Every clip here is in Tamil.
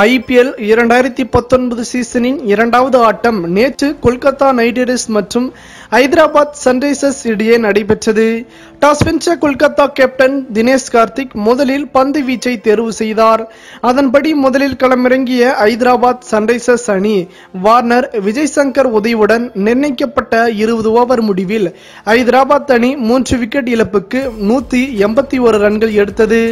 ஐபிஎல் இரண்டாயிரத்தி பத்தொன்பது சீசனின் இரண்டாவது ஆட்டம் நேற்று கொல்கத்தா நைட் ரைடர்ஸ் மற்றும் ஹைதராபாத் சன்ரைசர்ஸ் இடையே நடைபெற்றது. டாஸ் வென்ற கொல்கத்தா கேப்டன் தினேஷ் கார்த்திக் முதலில் பந்து வீச்சை தேர்வு செய்தார். அதன்படி முதலில் களமிறங்கிய ஐதராபாத் சன்ரைசர்ஸ் அணி வார்னர் விஜய் சங்கர் உதவியுடன் நிர்ணயிக்கப்பட்ட இருபது ஓவர் முடிவில் ஐதராபாத் அணி மூன்று விக்கெட் இழப்புக்கு நூத்தி எண்பத்தி ஒரு ரன்கள் எடுத்தது.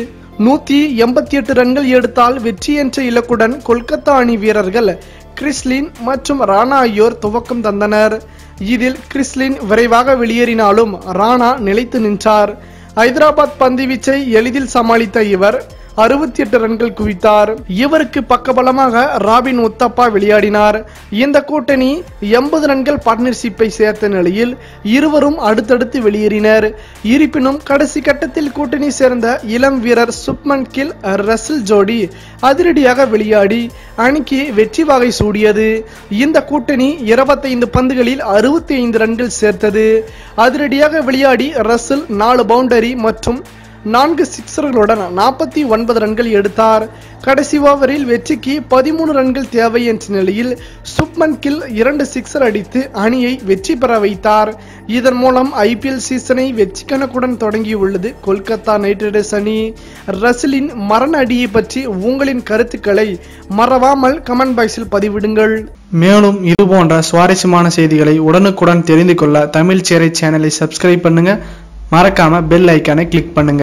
நூத்தி எண்பத்தி எட்டு ரன்கள் எடுத்தால் வெற்றி என்ற இலக்குடன் கொல்கத்தா அணி வீரர்கள் கிறிஸ்லின் மற்றும் ராணா ஆகியோர் துவக்கம் தந்தனர். இதில் கிறிஸ்லின் விரைவாக வெளியேறினாலும் ராணா நிலைத்து நின்றார். ஐதராபாத் பந்துவீச்சை எளிதில் சமாளித்த இவர் அறுபத்தி எட்டு ரன்கள் குவித்தார். இவருக்கு பக்கபலமாக ராபின் உத்தப்பா விளையாடினார். இந்த கூட்டணி எண்பது ரன்கள் பார்ட்னர்ஷிப்பை சேர்த்த நிலையில் இருவரும் அடுத்தடுத்து வெளியேறினர். இருப்பினும் கடைசி கட்டத்தில் கூட்டணி சேர்ந்த இளம் வீரர் சுப்மன் கில் ரசில் ஜோடி அதிரடியாக விளையாடி அணிக்கு வெற்றி வகை சூடியது. இந்த கூட்டணி இருபத்தைந்து பந்துகளில் அறுபத்தி ஐந்து ரன்கள் சேர்த்தது. அதிரடியாக விளையாடி ரசில் நாலு பவுண்டரி மற்றும் நான்கு சிக்ஸர்களுடன் நாற்பத்தி ஒன்பது ரன்கள் எடுத்தார். கடைசி ஓவரில் வெற்றிக்கு பதிமூணு ரன்கள் தேவை என்ற நிலையில் சுப்மன் கில் இரண்டு சிக்ஸர் அடித்து அணியை வெற்றி பெற வைத்தார். இதன் மூலம் ஐபிஎல் சீசனை வெற்றி கணக்குடன் தொடங்கியுள்ளது கொல்கத்தா நைட் ரைடர்ஸ் அணி. ரசிலின் மரண அடியை பற்றி உங்களின் கருத்துக்களை மறவாமல் கமெண்ட் பாக்ஸில் பதிவிடுங்கள். மேலும் இது போன்ற சுவாரஸ்யமான செய்திகளை உடனுக்குடன் தெரிந்து கொள்ள தமிழ் சேரை சேனலை சப்ஸ்கிரைப் பண்ணுங்க. மறக்காம பெல் ஐக்கானை கிளிக் பண்ணுங்க.